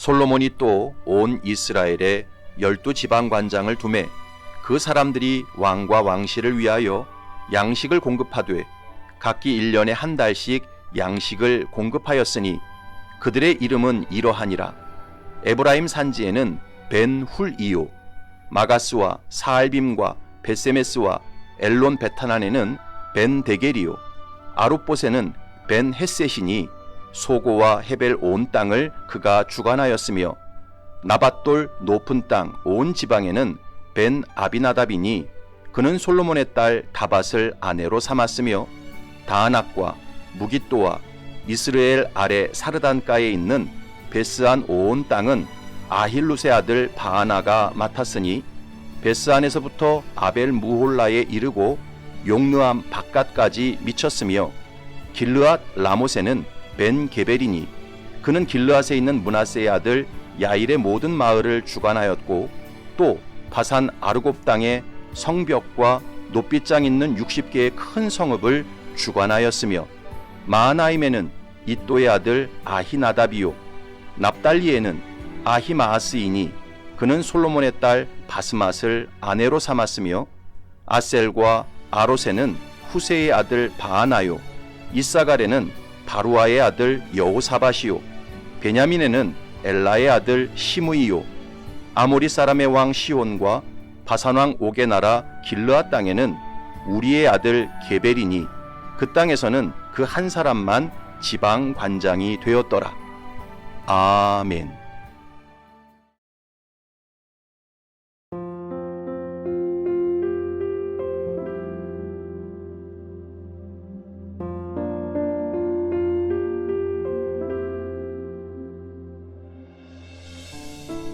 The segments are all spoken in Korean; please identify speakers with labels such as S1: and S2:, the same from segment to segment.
S1: 솔로몬이 또 온 이스라엘에 열두 지방 관장을 두매 그 사람들이 왕과 왕실을 위하여 양식을 공급하되 각기 일년에 한 달씩 양식을 공급하였으니 그들의 이름은 이러하니라. 에브라임 산지에는 벤 훌이요 마가스와 사알빔과 베세메스와 엘론 베타난에는 벤 데게리요 아룹봇에는 벤 헷셋이니 소고와 헤벨 온 땅을 그가 주관하였으며 나밧돌 높은 땅 온 지방에는 벤 아비나답이니 그는 솔로몬의 딸 다밧을 아내로 삼았으며 다안악과 무기또와 이스라엘 아래 사르단가에 있는 베스안 온 땅은 아힐루세 아들 바하나가 맡았으니 베스안에서부터 아벨 무홀라에 이르고 용르암 바깥까지 미쳤으며 길르앗 라모세는 벤 게벨이니 그는 길르앗에 있는 문하세의 아들 야일의 모든 마을을 주관하였고 또 바산 아르곱 땅에 성벽과 높이장 있는 60개의 큰 성읍을 주관하였으며 마하나임에는 이또의 아들 아히나답이요 납달리에는 아히마아스이니 그는 솔로몬의 딸 바스맛을 아내로 삼았으며 아셀과 아로세는 후세의 아들 바하나요 이사갈에는 바루아의 아들 여호사밧이요 베냐민에는 엘라의 아들 시므이요 아모리 사람의 왕 시온과 바산 왕 옥의 나라 길르앗 땅에는 우리의 아들 게벨이니 그 땅에서는 그 한 사람만 지방 관장이 되었더라. 아멘.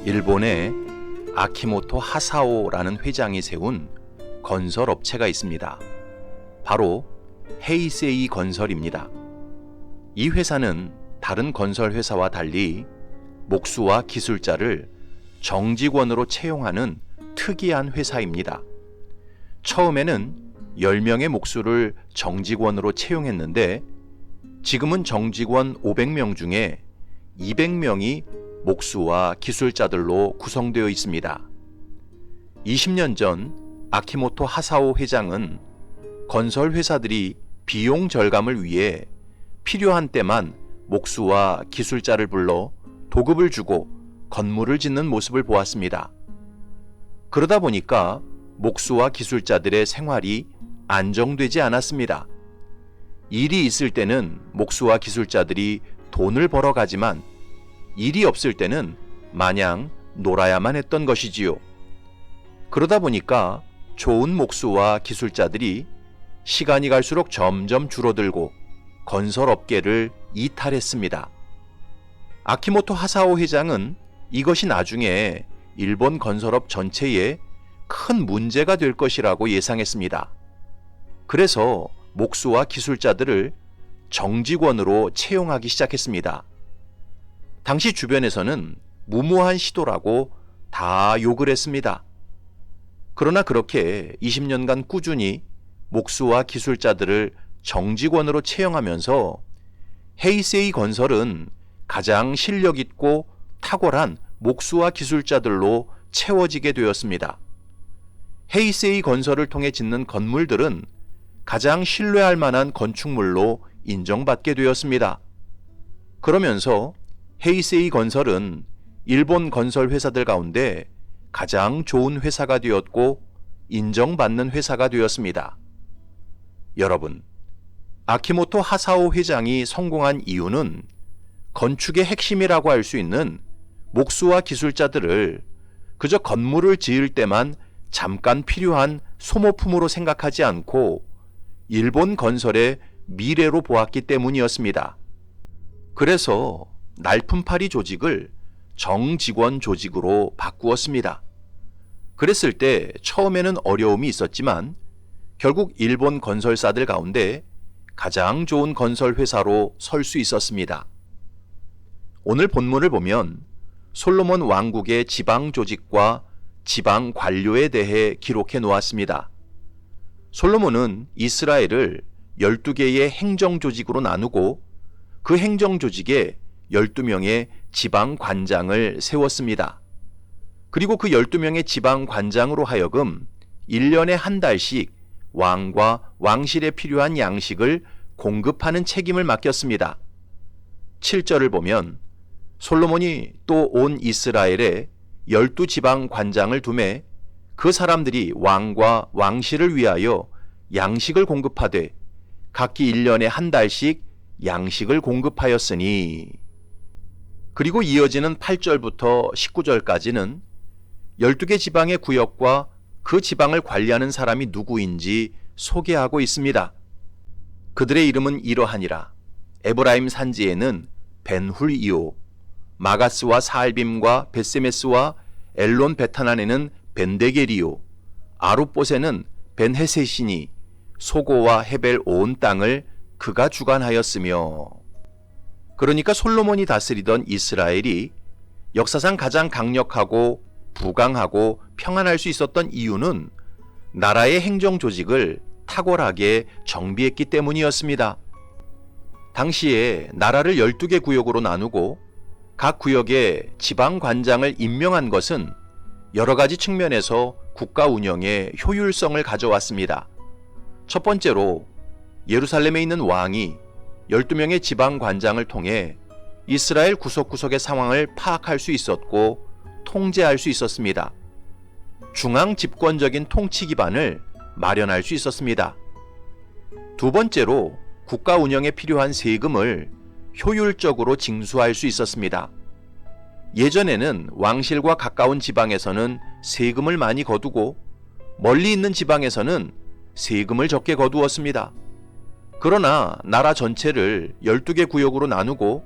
S1: 일본에 아키모토 하사오라는 회장이 세운 건설 업체가 있습니다. 바로 헤이세이 건설입니다. 이 회사는 다른 건설 회사와 달리 목수와 기술자를 정직원으로 채용하는 특이한 회사입니다. 처음에는 10명의 목수를 정직원으로 채용했는데 지금은 정직원 500명 중에 200명이 목수와 기술자들로 구성되어 있습니다. 20년 전 아키모토 하사오 회장은 건설 회사들이 비용 절감을 위해 필요한 때만 목수와 기술자를 불러 도급을 주고 건물을 짓는 모습을 보았습니다. 그러다 보니까 목수와 기술자들의 생활이 안정되지 않았습니다. 일이 있을 때는 목수와 기술자들이 돈을 벌어 가지만 일이 없을 때는 마냥 놀아야만 했던 것이지요. 그러다 보니까 좋은 목수와 기술자들이 시간이 갈수록 점점 줄어들고 건설 업계를 이탈했습니다. 아키모토 하사오 회장은 이것이 나중에 일본 건설업 전체에 큰 문제가 될 것이라고 예상했습니다. 그래서 목수와 기술자들을 정직원으로 채용하기 시작했습니다. 당시 주변에서는 무모한 시도라고 다 욕을 했습니다. 그러나 그렇게 20년간 꾸준히 목수와 기술자들을 정직원으로 채용하면서 헤이세이 건설은 가장 실력 있고 탁월한 목수와 기술자들로 채워지게 되었습니다. 헤이세이 건설을 통해 짓는 건물들은 가장 신뢰할 만한 건축물로 인정받게 되었습니다. 그러면서 헤이세이 건설은 일본 건설 회사들 가운데 가장 좋은 회사가 되었고 인정받는 회사가 되었습니다. 여러분, 아키모토 하사오 회장이 성공한 이유는 건축의 핵심이라고 할 수 있는 목수와 기술자들을 그저 건물을 지을 때만 잠깐 필요한 소모품으로 생각하지 않고 일본 건설의 미래로 보았기 때문이었습니다. 그래서 날품팔이 조직을 정직원 조직으로 바꾸었습니다. 그랬을 때 처음에는 어려움이 있었지만 결국 일본 건설사들 가운데 가장 좋은 건설 회사로 설 수 있었습니다. 오늘 본문을 보면 솔로몬 왕국의 지방 조직과 지방 관료에 대해 기록해 놓았습니다. 솔로몬은 이스라엘을 12개의 행정 조직으로 나누고 그 행정 조직에 12명의 지방 관장을 세웠습니다. 그리고 그 12명의 지방 관장으로 하여금 1년에 한 달씩 왕과 왕실에 필요한 양식을 공급하는 책임을 맡겼습니다. 7절을 보면 솔로몬이 또 온 이스라엘에 열두 지방 관장을 두매 그 사람들이 왕과 왕실을 위하여 양식을 공급하되 각기 1년에 한 달씩 양식을 공급하였으니 그리고 이어지는 8절부터 19절까지는 12개 지방의 구역과 그 지방을 관리하는 사람이 누구인지 소개하고 있습니다. 그들의 이름은 이러하니라. 에브라임 산지에는 벤훌이오, 마가스와 살빔과 베세메스와 엘론 베타난에는 벤데게리오, 아룻봇에는 벤헤세시니, 소고와 헤벨 온 땅을 그가 주관하였으며 그러니까 솔로몬이 다스리던 이스라엘이 역사상 가장 강력하고 부강하고 평안할 수 있었던 이유는 나라의 행정 조직을 탁월하게 정비했기 때문이었습니다. 당시에 나라를 12개 구역으로 나누고 각 구역에 지방 관장을 임명한 것은 여러 가지 측면에서 국가 운영의 효율성을 가져왔습니다. 첫 번째로 예루살렘에 있는 왕이 12명의 지방 관장을 통해 이스라엘 구석구석의 상황을 파악할 수 있었고 통제할 수 있었습니다. 중앙 집권적인 통치 기반을 마련할 수 있었습니다. 두 번째로 국가 운영에 필요한 세금을 효율적으로 징수할 수 있었습니다. 예전에는 왕실과 가까운 지방에서는 세금을 많이 거두고 멀리 있는 지방에서는 세금을 적게 거두었습니다. 그러나 나라 전체를 12개 구역으로 나누고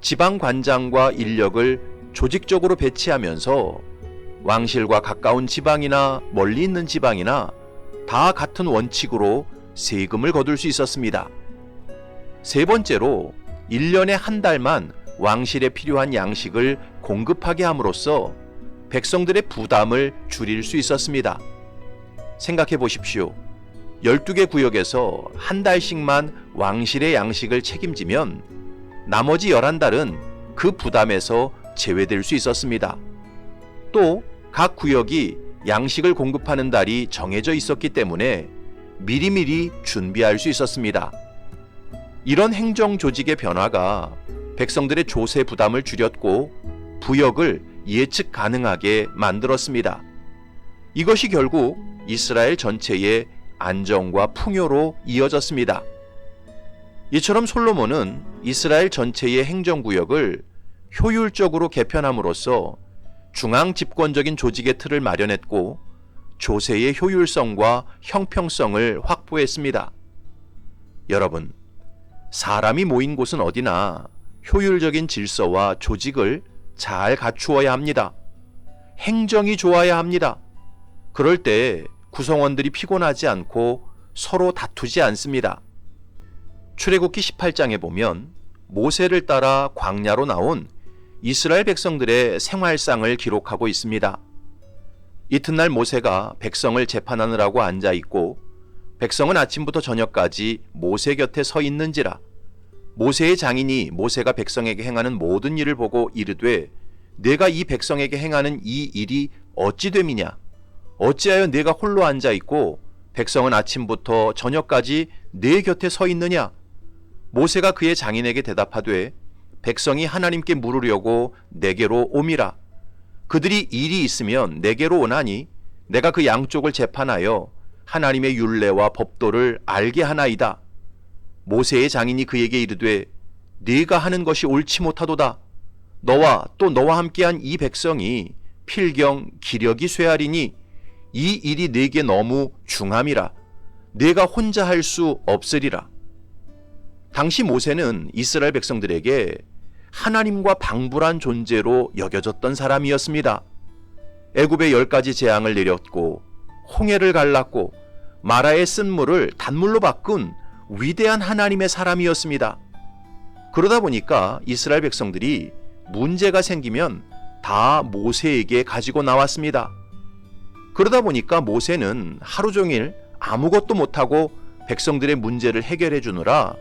S1: 지방 관장과 인력을 조직적으로 배치하면서 왕실과 가까운 지방이나 멀리 있는 지방이나 다 같은 원칙으로 세금을 거둘 수 있었습니다. 세 번째로 1년에 한 달만 왕실에 필요한 양식을 공급하게 함으로써 백성들의 부담을 줄일 수 있었습니다. 생각해 보십시오. 12개 구역에서 한 달씩만 왕실의 양식을 책임지면 나머지 11달은 그 부담에서 제외될 수 있었습니다. 또 각 구역이 양식을 공급하는 달이 정해져 있었기 때문에 미리미리 준비할 수 있었습니다. 이런 행정 조직의 변화가 백성들의 조세 부담을 줄였고 부역을 예측 가능하게 만들었습니다. 이것이 결국 이스라엘 전체의 안정과 풍요로 이어졌습니다. 이처럼 솔로몬은 이스라엘 전체의 행정구역을 효율적으로 개편함으로써 중앙 집권적인 조직의 틀을 마련했고 조세의 효율성과 형평성을 확보했습니다. 여러분, 사람이 모인 곳은 어디나 효율적인 질서와 조직을 잘 갖추어야 합니다. 행정이 좋아야 합니다. 그럴 때 구성원들이 피곤하지 않고 서로 다투지 않습니다. 출애굽기 18장에 보면 모세를 따라 광야로 나온 이스라엘 백성들의 생활상을 기록하고 있습니다. 이튿날 모세가 백성을 재판하느라고 앉아 있고 백성은 아침부터 저녁까지 모세 곁에 서 있는지라 모세의 장인이 모세가 백성에게 행하는 모든 일을 보고 이르되 내가 이 백성에게 행하는 이 일이 어찌 됨이냐 어찌하여 내가 홀로 앉아 있고 백성은 아침부터 저녁까지 내 곁에 서 있느냐 모세가 그의 장인에게 대답하되 백성이 하나님께 물으려고 내게로 오미라. 그들이 일이 있으면 내게로 오나니 내가 그 양쪽을 재판하여 하나님의 율례와 법도를 알게 하나이다. 모세의 장인이 그에게 이르되 네가 하는 것이 옳지 못하도다. 너와 또 너와 함께한 이 백성이 필경 기력이 쇠하리니 이 일이 네게 너무 중함이라. 네가 혼자 할 수 없으리라. 당시 모세는 이스라엘 백성들에게 하나님과 방불한 존재로 여겨졌던 사람이었습니다. 애굽의 열 가지 재앙을 내렸고 홍해를 갈랐고 마라의 쓴물을 단물로 바꾼 위대한 하나님의 사람이었습니다. 그러다 보니까 이스라엘 백성들이 문제가 생기면 다 모세에게 가지고 나왔습니다. 그러다 보니까 모세는 하루 종일 아무것도 못하고 백성들의 문제를 해결해 주느라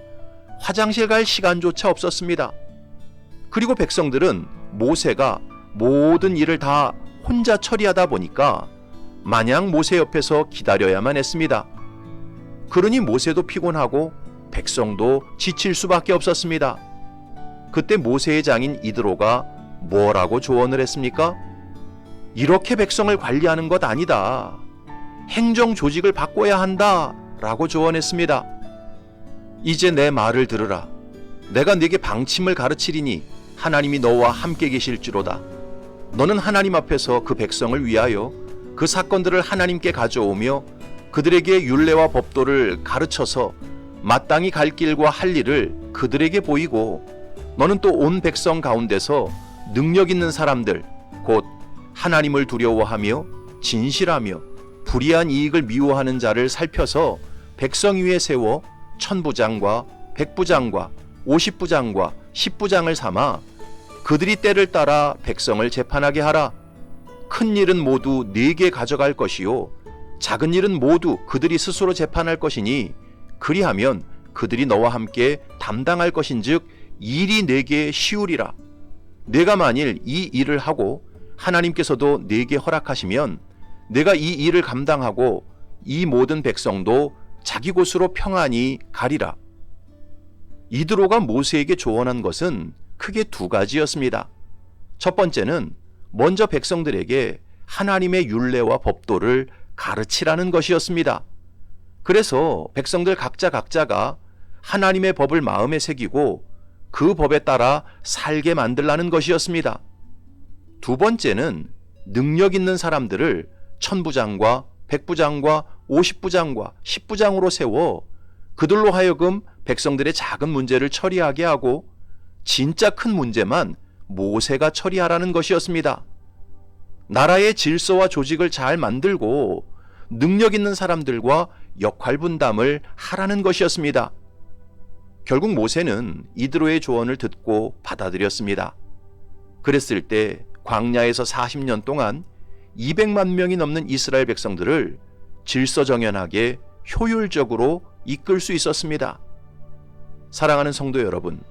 S1: 화장실 갈 시간조차 없었습니다. 그리고 백성들은 모세가 모든 일을 다 혼자 처리하다 보니까 마냥 모세 옆에서 기다려야만 했습니다. 그러니 모세도 피곤하고 백성도 지칠 수밖에 없었습니다. 그때 모세의 장인 이드로가 뭐라고 조언을 했습니까? 이렇게 백성을 관리하는 것 아니다. 행정 조직을 바꿔야 한다. 라고 조언했습니다. 이제 내 말을 들으라. 내가 네게 방침을 가르치리니 하나님이 너와 함께 계실지로다. 너는 하나님 앞에서 그 백성을 위하여 그 사건들을 하나님께 가져오며 그들에게 율례와 법도를 가르쳐서 마땅히 갈 길과 할 일을 그들에게 보이고 너는 또 온 백성 가운데서 능력 있는 사람들 곧 하나님을 두려워하며 진실하며 불의한 이익을 미워하는 자를 살펴서 백성 위에 세워 천부장과 백부장과 오십부장과 십부장을 삼아 그들이 때를 따라 백성을 재판하게 하라. 큰 일은 모두 네게 가져갈 것이요 작은 일은 모두 그들이 스스로 재판할 것이니 그리하면 그들이 너와 함께 담당할 것인즉 일이 내게 쉬우리라. 내가 만일 이 일을 하고 하나님께서도 내게 허락하시면 내가 이 일을 감당하고 이 모든 백성도 자기 곳으로 평안히 가리라. 이드로가 모세에게 조언한 것은 크게 두 가지였습니다. 첫 번째는 먼저 백성들에게 하나님의 율례와 법도를 가르치라는 것이었습니다. 그래서 백성들 각자 각자가 하나님의 법을 마음에 새기고 그 법에 따라 살게 만들라는 것이었습니다. 두 번째는 능력 있는 사람들을 천부장과 백부장과 오십부장과 십부장으로 세워 그들로 하여금 백성들의 작은 문제를 처리하게 하고 진짜 큰 문제만 모세가 처리하라는 것이었습니다. 나라의 질서와 조직을 잘 만들고 능력 있는 사람들과 역할 분담을 하라는 것이었습니다. 결국 모세는 이드로의 조언을 듣고 받아들였습니다. 그랬을 때 광야에서 40년 동안 200만 명이 넘는 이스라엘 백성들을 질서정연하게 효율적으로 이끌 수 있었습니다. 사랑하는 성도 여러분,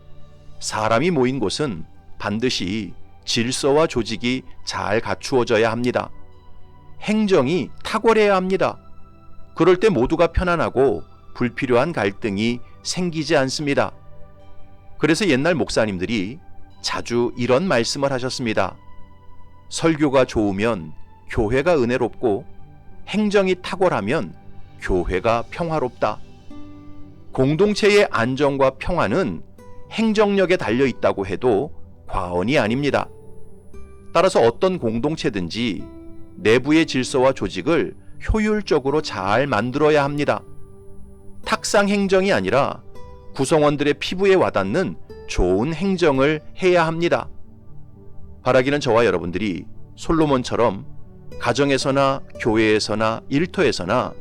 S1: 사람이 모인 곳은 반드시 질서와 조직이 잘 갖추어져야 합니다. 행정이 탁월해야 합니다. 그럴 때 모두가 편안하고 불필요한 갈등이 생기지 않습니다. 그래서 옛날 목사님들이 자주 이런 말씀을 하셨습니다. 설교가 좋으면 교회가 은혜롭고 행정이 탁월하면 교회가 평화롭다. 공동체의 안정과 평화는 행정력에 달려 있다고 해도 과언이 아닙니다. 따라서 어떤 공동체든지 내부의 질서와 조직을 효율적으로 잘 만들어야 합니다. 탁상 행정이 아니라 구성원들의 피부에 와닿는 좋은 행정을 해야 합니다. 바라기는 저와 여러분들이 솔로몬처럼 가정에서나 교회에서나 일터에서나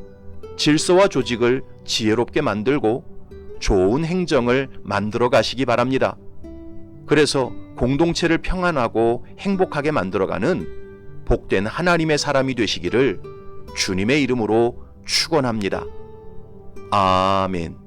S1: 질서와 조직을 지혜롭게 만들고 좋은 행정을 만들어 가시기 바랍니다. 그래서 공동체를 평안하고 행복하게 만들어가는 복된 하나님의 사람이 되시기를 주님의 이름으로 축원합니다. 아멘.